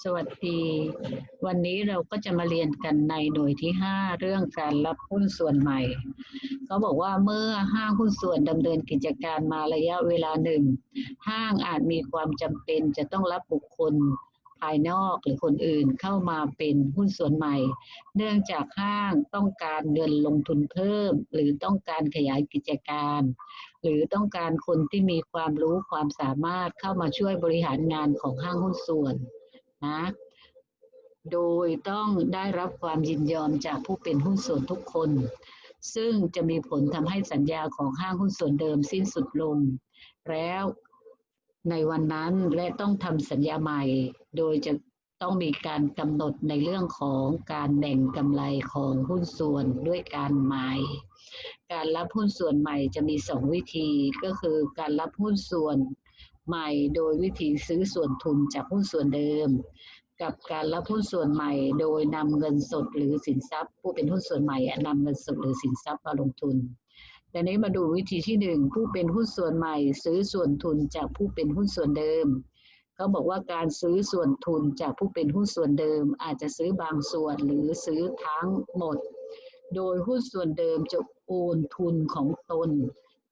สวัสดี วันนี้เราก็จะมาเรียนกันในหน่วยที่ 5 เรื่องการรับหุ้นส่วนใหม่เขาบอกว่าเมื่อห้างหุ้นส่วนดำเนินกิจการมาระยะเวลาหนึ่ง ห้างอาจมีความจำเป็นจะต้องรับบุคคลภายนอกหรือคนอื่นเข้ามาเป็นหุ้นส่วนใหม่ เนื่องจากห้างต้องการเงินลงทุนเพิ่ม หรือต้องการขยายกิจการ หรือต้องการคนที่มีความรู้ความสามารถเข้ามาช่วยบริหารงานของห้างหุ้นส่วน นะ โดยต้องได้รับความยินยอมจากผู้เป็นหุ้นส่วนทุกคน ซึ่งจะมีผลทำให้สัญญาของห้างหุ้นส่วนเดิมสิ้นสุดลง แล้วในวันนั้นและต้องทำสัญญาใหม่ โดยจะต้องมีการกำหนดในเรื่องของการแบ่งกำไรของหุ้นส่วนด้วยการใหมายการรับหุ้นส่วนใหม่จะมีสองวิธีก็คือการรับหุ้นส่วน ใหม่โดยวิธีซื้อส่วนทุนจากหุ้นส่วนเดิม กับการรับหุ้นส่วนใหม่โดยนำเงินสดหรือสินทรัพย์ ผู้เป็นหุ้นส่วนใหม่อะนำเงินสดหรือสินทรัพย์มาลงทุนแต่นี้มาดูวิธีที่หนึ่งผู้เป็นหุ้นส่วนใหม่ ซื้อส่วนทุนจากผู้เป็นหุ้นส่วนเดิมเขาบอกว่าการซื้อส่วนทุนจากผู้เป็นหุ้นส่วนเดิม อาจจะซื้อบางส่วนหรือซื้อทั้งหมด โดยหุ้นส่วนเดิมจะโอนทุนของตน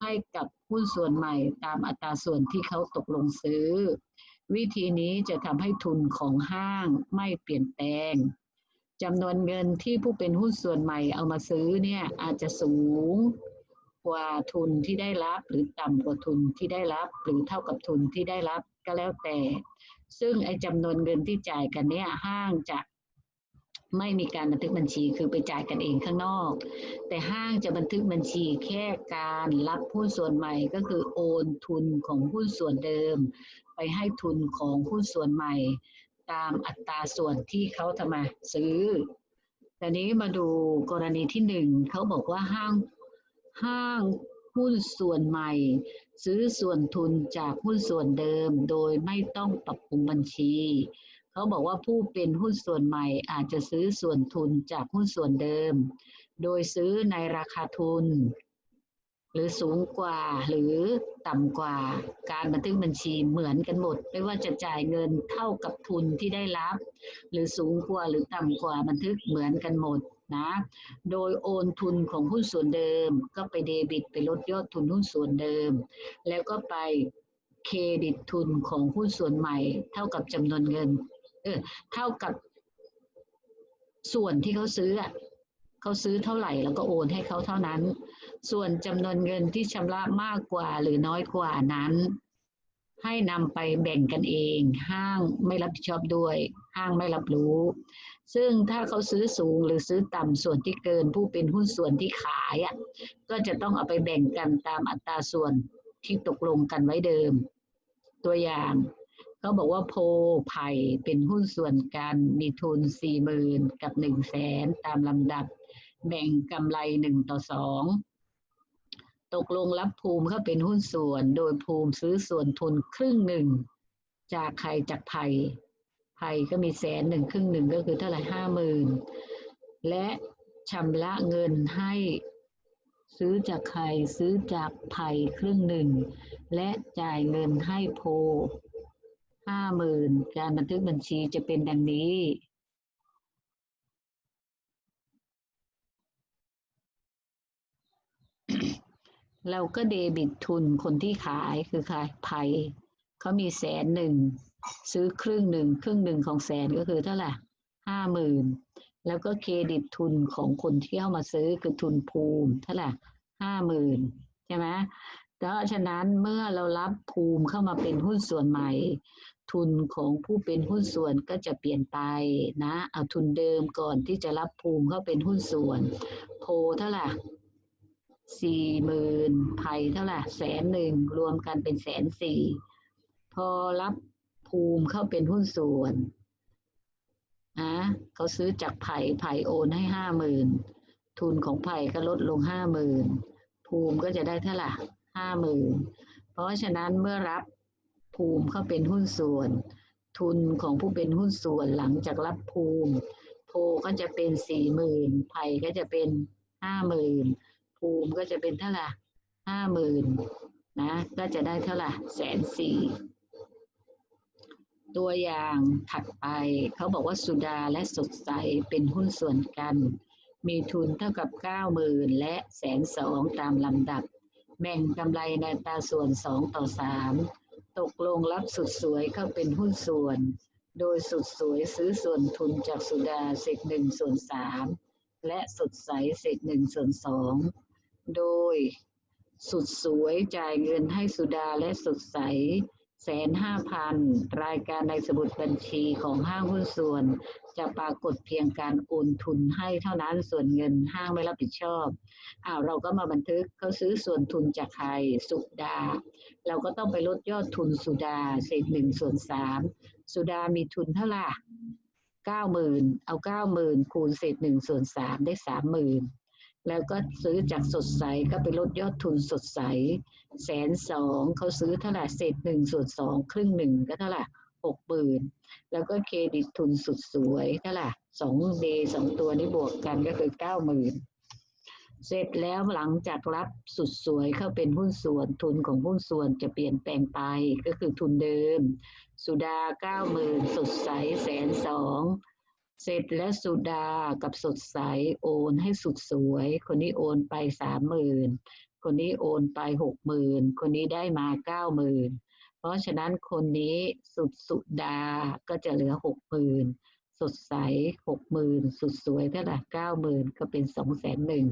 ให้กับ หุ้นส่วนใหม่ตามอัตราส่วนที่เขาตกลงซื้อ วิธีนี้จะทำให้ทุนของห้างไม่เปลี่ยนแปลงจำนวนเงินที่ผู้เป็นหุ้นส่วนใหม่เอามาซื้อเนี่ยอาจจะสูงกว่าทุนที่ได้รับ หรือต่ำกว่าทุนที่ได้รับ หรือเท่ากับทุนที่ได้รับก็แล้วแต่ ซึ่งไอ้จำนวนเงินที่จ่ายกันเนี่ยห้างจะ ไม่มีการบันทึกบัญชีคือไปจ่ายกันเองข้างนอก แต่ห้างจะบันทึกบัญชีแค่การรับหุ้นส่วนใหม่ก็คือโอนทุนของหุ้นส่วนเดิม ไปให้ทุนของหุ้นส่วนใหม่ ตามอัตราส่วนที่เขาทำมาซื้อแต่นี้มาดูกรณีที่หนึ่งเขาบอกว่าห้างห้างหุ้นส่วนใหม่ ซื้อส่วนทุนจากหุ้นส่วนเดิม โดยไม่ต้องปรับปรุงบัญชี เขาบอกว่าผู้เป็นหุ้นส่วนใหม่อาจจะซื้อส่วนทุนจากหุ้นส่วนเดิม โดยซื้อในราคาทุน หรือสูงกว่าหรือต่ำกว่าการบันทึกบัญชีเหมือนกันหมด ไม่ว่าจะจ่ายเงินเท่ากับทุนที่ได้รับ หรือสูงกว่าหรือต่ำกว่าบันทึกเหมือนกันหมดนะ โดยโอนทุนของหุ้นส่วนเดิม ก็ไปเดบิตไปลดยอดทุนหุ้นส่วนเดิม แล้วก็ไปเครดิตทุนของหุ้นส่วนใหม่เท่ากับจำนวนเงิน เออเท่ากับส่วนที่เขาซื้ออะเขาซื้อเท่าไหร่แล้วก็โอนให้เขาเท่านั้น ส่วนจำนวนเงินที่ชำระมากกว่าหรือน้อยกว่านั้น ให้นำไปแบ่งกันเอง ห้างไม่รับผิดชอบด้วย ห้างไม่รับรู้ ซึ่งถ้าเขาซื้อสูงหรือซื้อต่ำส่วนที่เกินผู้เป็นหุ้นส่วนที่ขายอะก็จะต้องเอาไปแบ่งกันตามอัตราส่วนที่ตกลงกันไว้เดิม ตัวอย่าง เขาบอกว่าโพไผ่เป็นหุ้นส่วนกันมีทุนสี่หมื่นกับหนึ่งแสนตามลำดับ แบ่งกำไรหนึ่งต่อสองตกลงรับภูมิเขาเป็นหุ้นส่วน โดยภูมิซื้อส่วนทุนครึ่งหนึ่ง จากใครจากไผ่ไผ่ก็มีแสนหนึ่งครึ่งหนึ่งก็คือเท่าไหร่ห้าหมื่นและชำระเงินให้ซื้อจากใครซื้อจากไผ่ครึ่งหนึ่ง และจ่ายเงินให้โพ ห้าหมื่นการบันทึกบัญชีจะเป็นดังนี้ เราก็เดบิตทุนคนที่ขายคือขายไผ่เขามีแสนหนึ่ง ซื้อครึ่งหนึ่ง ครึ่งหนึ่งของแสนก็คือเท่าไหร่ห้าหมื่นแล้วก็เครดิตทุนของคนที่เข้ามาซื้อคือทุนภูมิเท่าไหร่ห้าหมื่นใช่ไหม เพราะฉะนั้นเมื่อเรารับภูมิเข้ามาเป็นหุ้นส่วนใหม่ ทุนของผู้เป็นหุ้นส่วนก็จะเปลี่ยนไปนะเอาทุนเดิมก่อนที่จะรับภูมิเข้าเป็นหุ้นส่วน โพเท่าไหร่สี่หมื่นไผ่เท่าไหร่แสนหนึ่งรวมกันเป็นแสนสี่พอรับภูมิเข้าเป็นหุ้นส่วนนะเขาซื้อจากไผ่ไผ่โอนให้ห้าหมื่นทุนของไผ่ก็ลดลงห้าหมื่นภูมิก็จะได้เท่าไหร่ ห้าหมื่นเพราะฉะนั้นเมื่อรับภูมิเข้าเป็นหุ้นส่วน ทุนของผู้เป็นหุ้นส่วนหลังจากรับภูมิโพก็จะเป็นสี่หมื่นไผ่ก็จะเป็นห้าหมื่นภูมิก็จะเป็นเท่าไหร่ห้าหมื่นนะก็จะได้เท่าไหร่แสนสี่ตัวอย่างถัดไปเขาบอกว่าสุดาและสดใสเป็นหุ้นส่วนกัน มีทุนเท่ากับเก้าหมื่นและแสนสองตามลำดับ แบ่งกำไรในตาส่วนสองต่อสามตกลงรับสุดสวยเข้าเป็นหุ้นส่วน โดยสุดสวยซื้อส่วนทุนจากสุดาเศษหนึ่งส่วนสามและสดใสเศษหนึ่งส่วนสองโดยสุดสวยจ่ายเงินให้สุดาและสดใสแสนห้าพันรายการในสมุดบัญชีของห้างหุ้นส่วน จะปรากฏเพียงการโอนทุนให้เท่านั้นส่วนเงินห้างไม่รับผิดชอบอ้าวเราก็มาบันทึกเขาซื้อส่วนทุนจากใครสุดา เราก็ต้องไปลดยอดทุนสุดาเศษหนึ่งส่วนสามสุดามีทุนเท่าไหร่เก้าหมื่นเอาเก้าหมื่นคูณเศษหนึ่งส่วนสามได้สามหมื่นแล้วก็ซื้อจากสดใสก็ไปลดยอดทุนสดใสแสนสองเขาซื้อเท่าไหร่เศษหนึ่งส่วนสองครึ่งหนึ่งก็เท่าไหร่ หกหมื่นแล้วก็เครดิตทุนสุดสวยเท่าไหร่สองเดสองตัวนี้บวกกันก็คือเก้าหมื่นเสร็จแล้วหลังจากรับสุดสวยเข้าเป็นหุ้นส่วนทุนของหุ้นส่วนจะเปลี่ยนแปลงไปก็คือทุนเดิม สุดาเก้าหมื่นสดใสแสนสองเสร็จแล้วสุดากับสดใสโอนให้สุดสวย คนนี้โอนไปสามหมื่นคนนี้โอนไปหกหมื่นคนนี้ได้มาเก้าหมื่น เพราะฉะนั้นคนนี้สุดสุดาก็จะเหลือหกหมื่นสดใสหกหมื่นสุดสวยเท่าไหร่เก้าหมื่นก็เป็นสองแสนหนึ่ง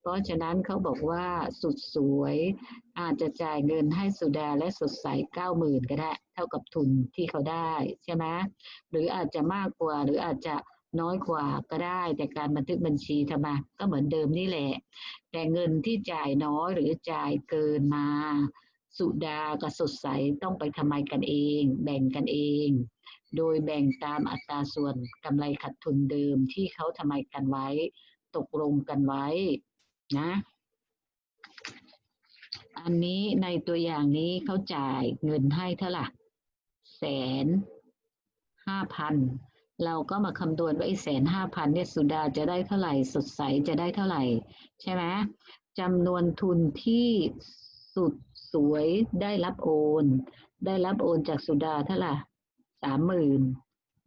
เพราะฉะนั้นเขาบอกว่าสุดสวยอาจจะจ่ายเงินให้สุดาและสดใสเก้าหมื่นก็ได้ เท่ากับทุนที่เขาได้ใช่ไหมหรืออาจจะมากกว่าหรืออาจจะน้อยกว่าก็ได้ แต่การบันทึกบัญชีทำไมก็เหมือนเดิมนี่แหละ แต่เงินที่จ่ายน้อยหรือจ่ายเกินมา สุดากับสดใสต้องไปทำไมกันเอง แบ่งกันเอง โดยแบ่งตามอัตราส่วนกำไรขาดทุนเดิมที่เขาทำไมกันไว้ ตกลงกันไว้ นะ อันนี้ในตัวอย่างนี้เขาจ่ายเงินให้เท่าไหร่แสนห้าพันเราก็มาคำนวณว่าไอ้แสนห้าพันเนี่ยสุดาจะได้เท่าไหร่ สดใสจะได้เท่าไหร่ ใช่ไหมจำนวนทุนที่สุด วยได้รับโอน ได้รับโอนจากสุดาเท่าไหร่สามหมื่น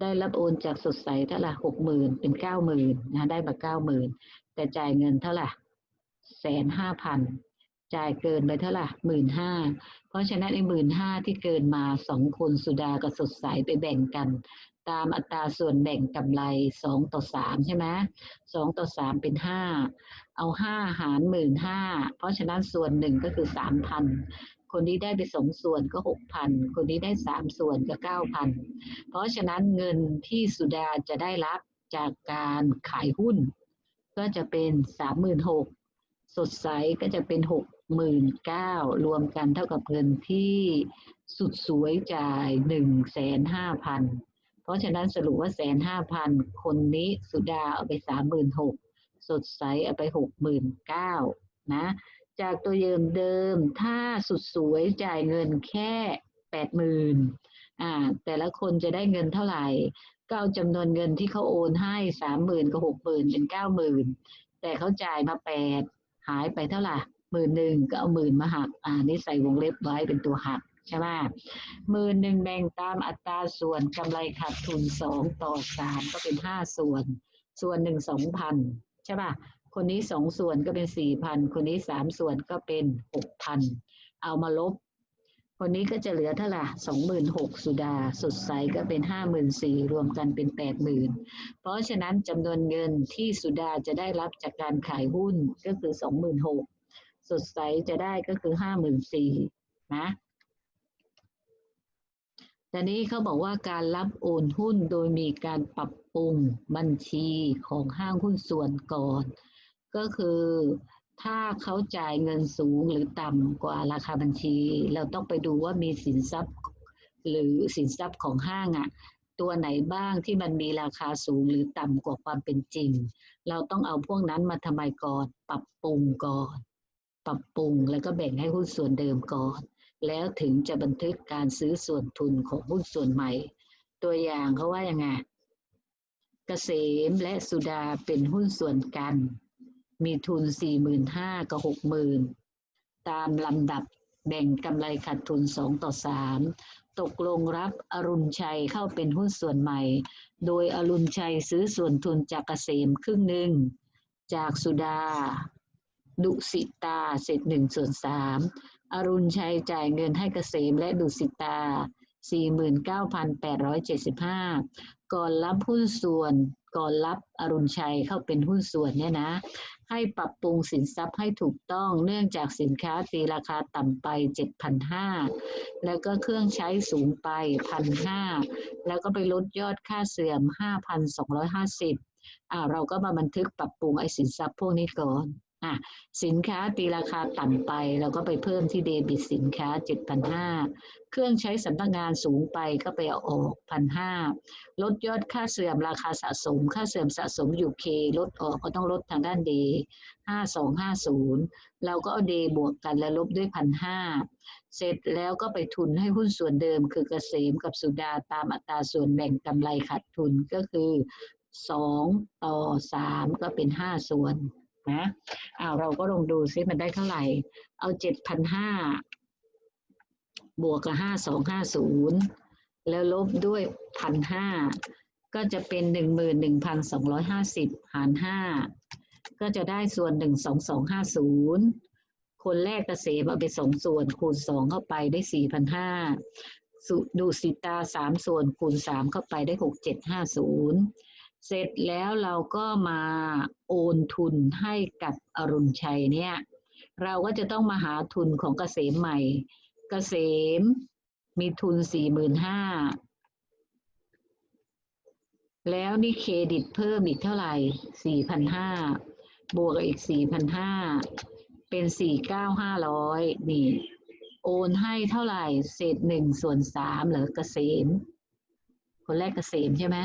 ได้รับโอนจากสดใสเท่าไหร่หกหมื่นเป็นเก้าหมื่นนะได้มาเก้าหมื่นแต่จ่ายเงินเท่าไหร่แสนห้าพัน จ่ายเกินไปเท่าไหร่หมื่นห้าเพราะฉะนั้นไอ้หมื่นห้าที่เกินมาสองคนสุดากับสดใสไปแบ่งกัน ตามอัตราส่วนแบ่งกำไรสองต่อสามใช่ไหมสองต่อสามเป็นห้าเอาห้าหารหมื่นห้าเพราะฉะนั้นส่วนหนึ่งก็คือสามพันคนนี้ได้ไปสองส่วนก็หกพันคนนี้ได้สามส่วนก็เก้าพันเพราะฉะนั้นเงินที่สุดาจะได้รับจากการขายหุ้น ก็จะเป็นสามหมื่นหกสดใสก็จะเป็นหก หมื่นเก้ารวมกันเท่ากับเงินที่สุดสวยจ่ายหนึ่งแสนห้าพันเพราะฉะนั้นสรุปว่าแสนห้าพันคนนี้สุดาเอาไปสามหมื่นหกสดใสเอาไปหกหมื่นเก้านะจากตัวเยิมเดิมถ้าสุดสวยจ่ายเงินแค่แปดหมื่นอ่าแต่ละคนจะได้เงินเท่าไหร่ก็เอาจำนวนเงินที่เขาโอนให้สามหมื่นกับหกหมื่นเป็นเก้าหมื่นแต่เขาจ่ายมาแปดหายไปเท่าไหร่ หมื่นหนึ่งก็เอาหมื่นมาหัก อ่านี่ใส่วงเล็บไว้เป็นตัวหักใช่ไหมหมื่นหนึ่งแบ่งตามอัตราส่วนกำไรขาดทุนสองต่อสามก็เป็นห้าส่วน ส่วนหนึ่งสองพันใช่ป่ะคนนี้สองส่วนก็เป็นสี่พันคนนี้สามส่วนก็เป็นหกพันเอามาลบ คนนี้ก็จะเหลือเท่าไหร่สองหมื่นหกสุดาสดใสก็เป็นห้าหมื่นสี่รวมกันเป็นแปดหมื่นเพราะฉะนั้นจำนวนเงินที่สุดาจะได้รับจากการขายหุ้นก็คือสองหมื่นหก สดใสจะได้ก็คือห้าหมื่นสี่นะแต่นี้เขาบอกว่าการรับโอนหุ้นโดยมีการปรับปรุงบัญชีของห้างหุ้นส่วนก่อน ก็คือถ้าเขาจ่ายเงินสูงหรือต่ำกว่าราคาบัญชี เราต้องไปดูว่ามีสินทรัพย์ หรือสินทรัพย์ของห้างอะ่ะตัวไหนบ้างที่มันมีราคาสูงหรือต่ำกว่าความเป็นจริง เราต้องเอาพวกนั้นมาทำไมก่อนปรับปรุงก่อน ปรับปรุงแล้วก็แบ่งให้หุ้นส่วนเดิมก่อน แล้วถึงจะบันทึกการซื้อส่วนทุนของหุ้นส่วนใหม่ ตัวอย่างเขาว่ายังไงเกษมและสุดาเป็นหุ้นส่วนกัน มีทุนสี่หมื่นห้ากับหกหมื่นตามลำดับแบ่งกำไรขาดทุนสองต่อสามตกลงรับอรุณชัยเข้าเป็นหุ้นส่วนใหม่ โดยอรุณชัยซื้อส่วนทุนจากเกษมครึ่งหนึ่ง จากสุดา ดุสิตาเศษหนึ่งส่วนสามอรุณชัยจ่ายเงินให้เกษมและดุสิตา 49,875 ก่อนรับหุ้นส่วน ก่อนรับอรุณชัยเข้าเป็นหุ้นส่วนเนี่ยนะ ให้ปรับปรุงสินทรัพย์ให้ถูกต้องเนื่องจากสินค้าตีราคาต่ำไป 7,500 แล้วก็เครื่องใช้สูงไป 1,500 แล้วก็ไปลดยอดค่าเสื่อม 5,250อ่าเราก็มาบันทึกปรับปรุงไอ้สินทรัพย์พวกนี้ก่อน อะสินค้าตีราคาต่ำไป เราก็ไปเพิ่มที่เดบิตสินค้า 7,500 เครื่องใช้สำนักงานสูงไปก็ไปเอาออก 1,500 ลดยอดค่าเสื่อมราคาสะสม ค่าเสื่อมสะสมอยู่เคลดออกก็ต้องลดทางด้านเด5250 เราก็เอาเดบวกกันแล้วลบด้วย 1,500 เสร็จแล้วก็ไปทุนให้หุ้นส่วนเดิม คือเกษมกับสุดาตามอัตราส่วนแบ่งกำไรขาดทุนก็คือ 2 ต่อ 3 ก็เป็น 5 ส่วน นะอ้าวเราก็ลองดูซิมันได้เท่าไหร่ เอา7,500บวกกับ5250แล้วลบด้วย1,500ก็จะเป็น11,250หนึ่งพันสองร้อยห้าสิบหาร5ก็จะได้ส่วน12250คนแรกเกษมเอาไปสองส่วนคูณสองเข้าไปได้สี่พันห้าดุสิตาสามส่วนคูณสามเข้าไปได้หกเจ็ดห้าศูนย์ เสร็จแล้วเราก็มาโอนทุนให้กับอรุณชัยเนี่ย เราก็จะต้องมาหาทุนของเกษมใหม่ เกษมมีทุนสี่หมื่นห้าแล้วนี่เครดิตเพิ่มอีกเท่าไหร่สี่พันห้าบวกอีกสี่พันห้าเป็นสี่เก้าห้าร้อยนี่ โอนให้เท่าไหร่ เศษหนึ่งส่วนสามเหรอเกษม คนแรกเกษมใช่ไหม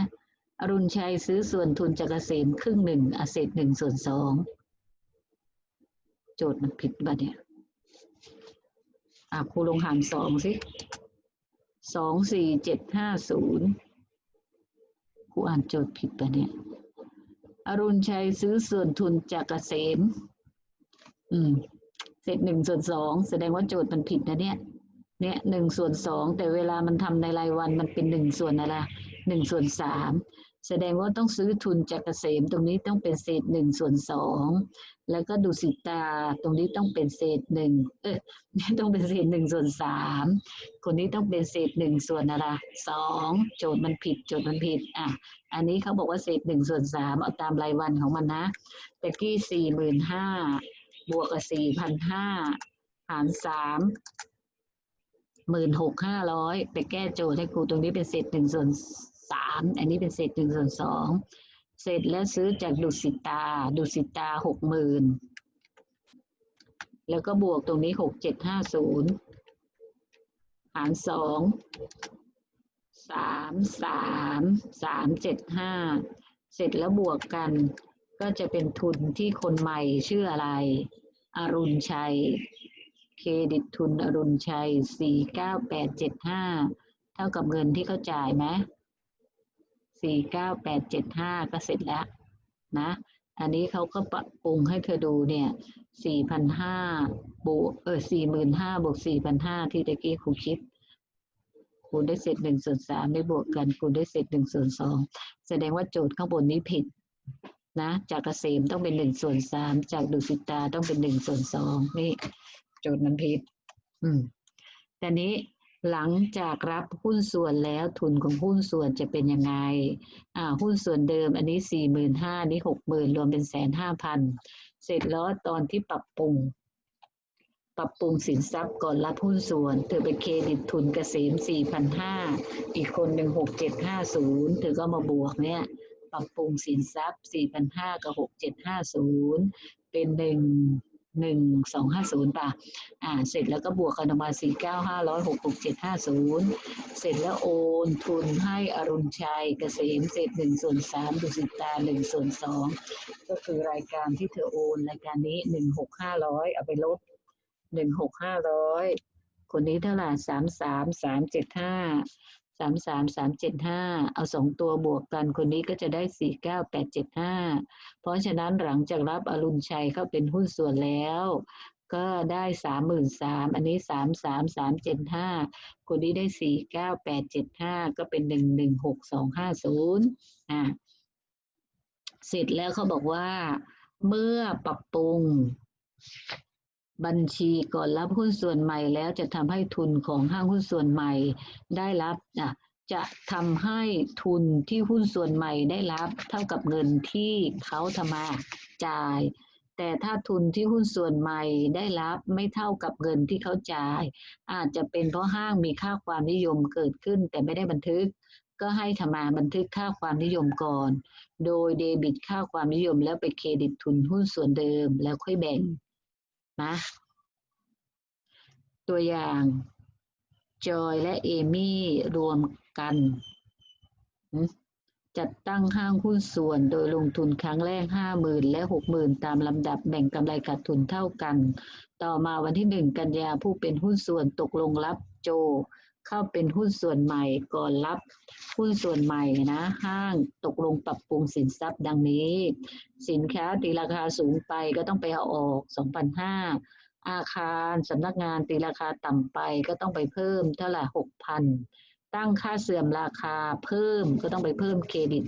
อรุณชัยซื้อส่วนทุนจากเกษมครึ่งหนึ่งอะเศษหนึ่งส่วนสอง โจทย์มันผิดป่ะเนี่ยอะครูลงหารสองสิสองสี่เจ็ดห้าศูนย์ครูอ่านโจทย์ผิดป่ะเนี่ย อรุณชัยซื้อส่วนทุนจากเกษม อืม เศษหนึ่งส่วนสองแสดงว่าโจทย์มันผิดนะเนี่ย เนี่ยหนึ่งส่วนสองแต่เวลามันทำในรายวันมันเป็นหนึ่งส่วนอะไรหนึ่งส่วนสาม แสดงว่าต้องซื้อทุนจากเกษมตรงนี้ต้องเป็นเศษหนึ่งส่วนสองแล้วก็ดุสิตาตรงนี้ต้องเป็นเศษหนึ่งเออต้องเป็นเศษหนึ่งส่วนสามคนนี้ต้องเป็นเศษหนึ่งส่วนอะไรสองโจทย์มันผิดโจทย์มันผิดอะอันนี้เขาบอกว่าเศษหนึ่งส่วนสามเอาตามรายวันของมันนะแต่กี้สี่หมื่นห้าบวกกับสี่พันห้าหารสามหมื่นหกห้าร้อยไปแก้โจทย์ให้ครูตรงนี้เป็นเศษหนึ่งส่วน สามอันนี้เป็นเศษหนึ่งส่วนสองเสร็จแล้วซื้อจากดุสิตา ดุสิตาหกหมื่นแล้วก็บวกตรงนี้หกเจ็ดห้าศูนย์หารสองสามสามสามเจ็ดห้าเสร็จแล้วบวกกัน ก็จะเป็นทุนที่คนใหม่ชื่ออะไร อรุณชัย เครดิตทุนอรุณชัยสี่เก้าแปดเจ็ดห้าเท่ากับเงินที่เขาจ่ายไหม สี่เก้าแปดเจ็ดห้าก็เสร็จแล้วนะ อันนี้เขาก็ปรับปรุงให้เธอดูเนี่ยสี่พันห้าบวกเออสี่หมื่นห้าบวกสี่พันห้าที่ตะกี้ครูคิดคูณได้เศษหนึ่งส่วนสามได้บวกกันคูณได้เศษหนึ่งส่วนสองแสดงว่าโจทย์ข้างบนนี้ผิดนะจากเกษมต้องเป็นหนึ่งส่วนสามจากดุสิตาต้องเป็นหนึ่งส่วนสองนี่ โจทย์มันผิด อืมแต่นี้ หลังจากรับหุ้นส่วนแล้วทุนของหุ้นส่วนจะเป็นยังไงอ่าหุ้นส่วนเดิมอันนี้สี่หมื่นห้านี้หกหมื่นรวมเป็นแสนห้าพันเสร็จแล้วตอนที่ปรับปรุง ปรับปรุงสินทรัพย์ก่อนรับหุ้นส่วนเธอเป็นเครดิตทุนเกษมสี่พันห้าอีกคนหนึ่งหกเจ็ดห้าศูนย์เธอก็มาบวกเนี่ยปรับปรุงสินทรัพย์สี่พันห้ากับหกเจ็ดห้าศูนย์เป็นหนึ่ง หนึ่งสองห้าศูนย์ป่ะ อ่า เสร็จแล้วก็บวกกันออกมาสี่เก้าห้าร้อยหกหกเจ็ดห้าศูนย์เสร็จแล้วโอนทุนให้อรุณชัยเกษมเศษหนึ่งส่วนสามดุสิตาหนึ่งส่วนสองก็คือรายการที่เธอโอนรายการนี้หนึ่งหกห้าร้อยเอาไปลบหนึ่งหกห้าร้อยคนนี้เท่าไหร่สามสามสามเจ็ดห้า สามสามสามเจ็ดห้าเอาสองตัวบวกกันคนนี้ก็จะได้สี่เก้าแปดเจ็ดห้าเพราะฉะนั้นหลังจากรับอรุณชัยเข้าเป็นหุ้นส่วนแล้ว ก็ได้สามหมื่นสามอันนี้สามสามสามเจ็ดห้าคนนี้ได้สี่เก้าแปดเจ็ดห้าก็เป็นหนึ่งหนึ่งหกสองห้าศูนย์อ่าเสร็จแล้วเขาบอกว่า เมื่อปรับปรุง บัญชีก่อนรับหุ้นส่วนใหม่แล้วจะทำให้ทุนของห้างหุ้นส่วนใหม่ได้รับอะจะทำให้ทุนที่หุ้นส่วนใหม่ได้รับเท่ากับเงินที่เขาทำมาจ่าย แต่ถ้าทุนที่หุ้นส่วนใหม่ได้รับไม่เท่ากับเงินที่เขาจ่าย อาจจะเป็นเพราะห้างมีค่าความนิยมเกิดขึ้นแต่ไม่ได้บันทึก ก็ให้ทำมาบันทึกค่าความนิยมก่อน โดยเดบิตค่าความนิยมแล้วไปเครดิตทุนหุ้นส่วนเดิมแล้วค่อยแบ่ง นะ ตัวอย่างจอยและเอมี่รวมกันจัดตั้งห้างหุ้นส่วนโดยลงทุนครั้งแรกห้าหมื่นและหกหมื่นตามลำดับแบ่งกำไรขาดทุนเท่ากัน ต่อมาวันที่หนึ่งกันยาผู้เป็นหุ้นส่วนตกลงรับโจ เข้าเป็นหุ้นส่วนใหม่ก่อนรับหุ้นส่วนใหม่นะ ห้างตกลงปรับปรุงสินทรัพย์ดังนี้ สินค้าตีราคาสูงไปก็ต้องไปเอาออก2,500อาคารสำนักงานตีราคาต่ำไปก็ต้องไปเพิ่มเท่าไหร่6,000 ตั้งค่าเสื่อมราคาเพิ่มก็ต้องไปเพิ่มเครดิต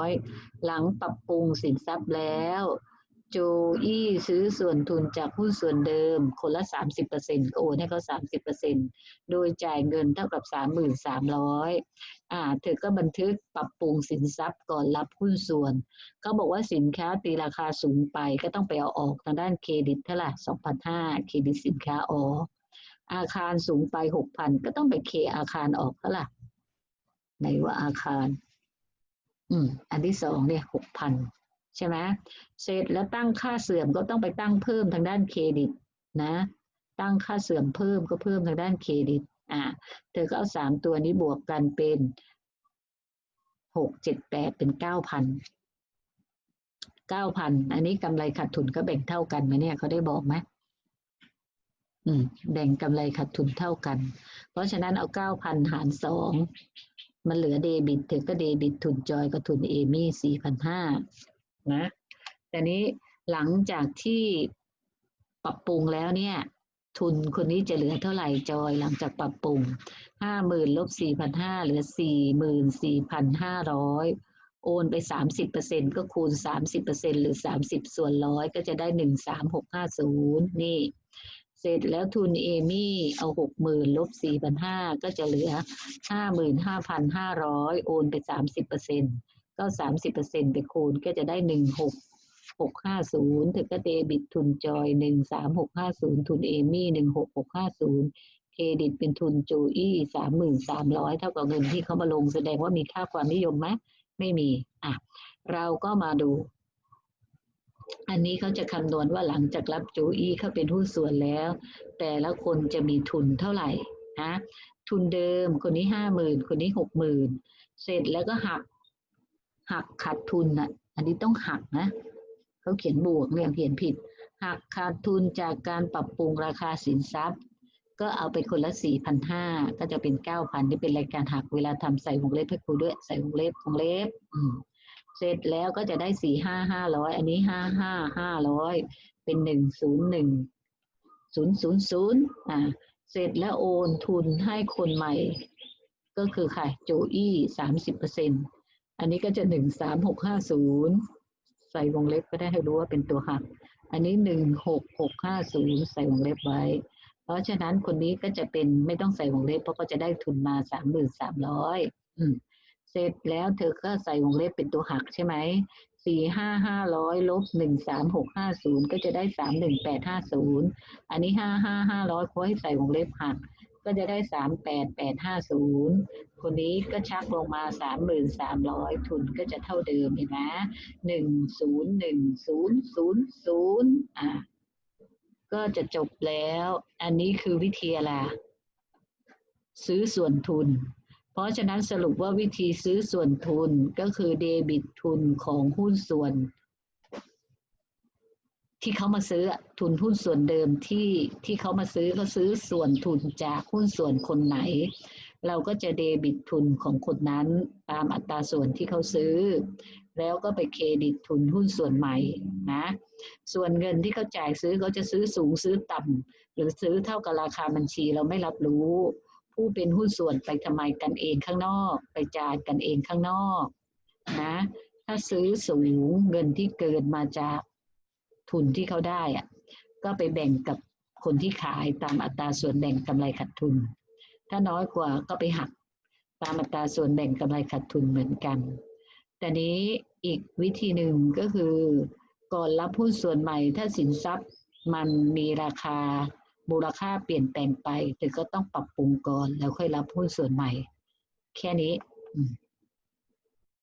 500 หลังปรับปรุงสินทรัพย์แล้ว โจอี้ซื้อส่วนทุนจากหุ้นส่วนเดิม คนละ 30%ก็โอนให้เขา30%โดยจ่ายเงินเท่ากับ 3,300อ่าเธอก็บันทึกปรับปรุงสินทรัพย์ก่อนรับหุ้นส่วนเขาบอกว่าสินค้าตีราคาสูงไปก็ต้องไปเอาออกทางด้านเครดิตเท่าไหร่2,500เครดิตสินค้าออกอาคารสูงไป 6,000 ก็ต้องไปเคอาคารออกเท่าไหร่ไหนว่าอาคาร อืม อันที่สองเนี่ย6,000 ใช่ไหมเสร็จแล้วตั้งค่าเสื่อมก็ต้องไปตั้งเพิ่มทางด้านเครดิตนะ ตั้งค่าเสื่อมเพิ่มก็เพิ่มทางด้านเครดิตอ่าเธอก็เอาสามตัวนี้บวกกันเป็นหกเจ็ดแปดเป็นเก้าพันเก้าพันอันนี้กำไรขาดทุนก็แบ่งเท่ากันไหมเนี่ยเขาได้บอกไหมอืมแบ่งกำไรขาดทุนเท่ากัน เพราะฉะนั้นเอาเก้าพันหารสองมันเหลือเดบิตเธอก็เดบิตทุนจอยกับทุนเอมี่สี่พันห้า นะแต่นี้หลังจากที่ปรับปรุงแล้วเนี่ย ทุนคนนี้จะเหลือเท่าไหร่จอยหลังจากปรับปรุงห้าหมื่นลบสี่พันห้าเหลือสี่หมื่นสี่พันห้าร้อยโอนไปสามสิบเปอร์เซ็นก็คูณสามสิบเปอร์เซ็นหรือสามสิบส่วนร้อยก็จะได้หนึ่งสามหกห้าศูนย์นี่ เสร็จแล้วทุนเอมี่เอาหกหมื่นลบสี่พันห้าก็จะเหลือห้าหมื่นห้าพันห้าร้อยโอนไปสามสิบเปอร์เซ็นต์ ก็สามสิบเปอร์เซ็นไปคูณก็จะได้หนึ่งหกหกห้าศูนย์ถึงก็เดบิตทุนจอยหนึ่งสามหกห้าศูนย์ทุนเอมี่หนึ่งหกหกห้าศูนย์เครดิตเป็นทุนโจอี้สามหมื่นสามร้อยเท่ากับเงินที่เขามาลงแสดงว่ามีค่าความนิยมไหมไม่มีอะเราก็มาดู อันนี้เขาจะคำนวณว่าหลังจากรับโจอี้เข้าเป็นหุ้นส่วนแล้ว แต่ละคนจะมีทุนเท่าไหร่นะทุนเดิมคนนี้ห้าหมื่นคนนี้หกหมื่นเสร็จแล้วก็หัก หักขาดทุนอะ อันนี้ต้องหักนะเขาเขียนบวกเนี่ยเขียนผิด หักขาดทุนจากการปรับปรุงราคาสินทรัพย์ ก็เอาไปคนละสี่พันห้าก็จะเป็นเก้าพันที่เป็นรายการหักเวลาทำใส่วงเล็บให้ครูด้วยใส่วงเล็บวงเล็บอืมเสร็จแล้วก็จะได้สี่ห้าห้าร้อยอันนี้ห้าห้าห้าร้อยเป็นหนึ่งศูนย์หนึ่งศูนย์ศูนย์ศูนย์อ่าเสร็จแล้วโอนทุนให้คนใหม่ ก็คือใครโจอี้สามสิบเปอร์เซ็นต์ อันนี้ก็จะหนึ่งสามหกห้าศูนย์ใส่วงเล็บก็ได้ให้รู้ว่าเป็นตัวหัก อันนี้หนึ่งหกหกห้าศูนย์ใส่วงเล็บไว้ เพราะฉะนั้นคนนี้ก็จะเป็นไม่ต้องใส่วงเล็บเพราะก็จะได้ทุนมาสามหมื่นสามร้อยเสร็จแล้วเธอก็ใส่วงเล็บเป็นตัวหักใช่ไหมสี่ห้าห้าร้อยลบหนึ่งสามหกห้าศูนย์ก็จะได้สามหนึ่งแปดห้าศูนย์อันนี้ห้าห้าห้าร้อยเขาให้ใส่วงเล็บหัก ก็จะได้สามแปดแปดห้าศูนย์คนนี้ก็ชักลงมาสามหมื่นสามร้อยทุนก็จะเท่าเดิมเห็นไหมหนึ่งศูนย์หนึ่งศูนย์ศูนย์ศูนย์อะก็จะจบแล้ว อันนี้คือวิธีอะไรซื้อส่วนทุน เพราะฉะนั้นสรุปว่าวิธีซื้อส่วนทุนก็คือเดบิตทุนของหุ้นส่วน ที่เขามาซื้อทุนหุ้นส่วนเดิมที่ที่เขามาซื้อเขาซื้อส่วนทุนจากหุ้นส่วนคนไหน เราก็จะเดบิตทุนของคนนั้นตามอัตราส่วนที่เขาซื้อ แล้วก็ไปเครดิตทุนหุ้นส่วนใหม่นะส่วนเงินที่เขาจ่ายซื้อเขาจะซื้อสูงซื้อต่ำหรือซื้อเท่ากับราคาบัญชีเราไม่รับรู้ ผู้เป็นหุ้นส่วนไปทำไมกันเองข้างนอก ไปจ่ายกันเองข้างนอกนะถ้าซื้อสูงเงินที่เกินมาจาก ทุนที่เขาได้อะก็ไปแบ่งกับคนที่ขายตามอัตราส่วนแบ่งกำไรขาดทุน ถ้าน้อยกว่าก็ไปหักตามอัตราส่วนแบ่งกำไรขาดทุนเหมือนกัน แต่นี้อีกวิธีหนึ่งก็คือก่อนรับหุ้นส่วนใหม่ ถ้าสินทรัพย์มันมีราคามูลค่าเปลี่ยนแปลงไปแต่ก็ต้องปรับปรุงก่อนแล้วค่อยรับหุ้นส่วนใหม่ แค่นี้อื